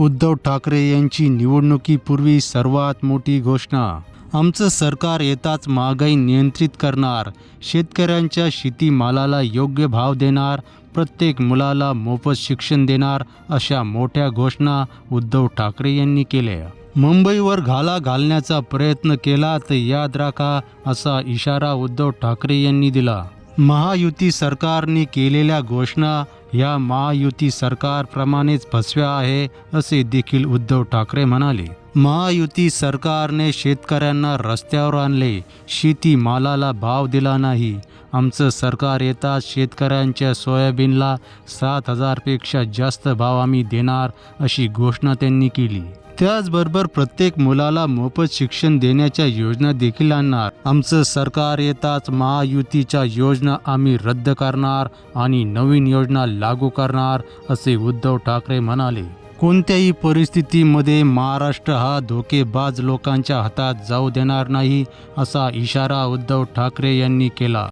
उद्धव ठाकरे यांची निवडणुकीपूर्वी सर्वात मोठी घोषणा. आमचं सरकार येताच महागाई नियंत्रित करणार शेतकऱ्यांच्या शेतीमालाला योग्य भाव देणार प्रत्येक मुलाला मोफत शिक्षण देणार अशा मोठ्या घोषणा उद्धव ठाकरे यांनी केल्या. मुंबईवर घाला घालण्याचा प्रयत्न केला तर याद राखा असा इशारा उद्धव ठाकरे यांनी दिला. महायुती सरकारने केलेल्या घोषणा या महायुती सरकारप्रमाणेच फसव्या आहे असे देखील उद्धव ठाकरे म्हणाले. महायुती सरकारने शेतकऱ्यांना रस्त्यावर आणले. शेती मालाला भाव दिला नाही. आमचं सरकार येताच शेतकऱ्यांच्या सोयाबीनला सात हजारपेक्षा जास्त भाव आम्ही देणार अशी घोषणा त्यांनी केली. त्याचबरोबर प्रत्येक मुलाला मोफत शिक्षण देण्याच्या योजना देखील आणणार. आमचं सरकार येताच महायुतीच्या योजना आम्ही रद्द करणार आणि नवीन योजना लागू करणार असे उद्धव ठाकरे म्हणाले. कोणत्याही परिस्थितीमध्ये महाराष्ट्र हा धोकेबाज लोकांच्या हातात जाऊ देणार नाही असा इशारा उद्धव ठाकरे यांनी केला.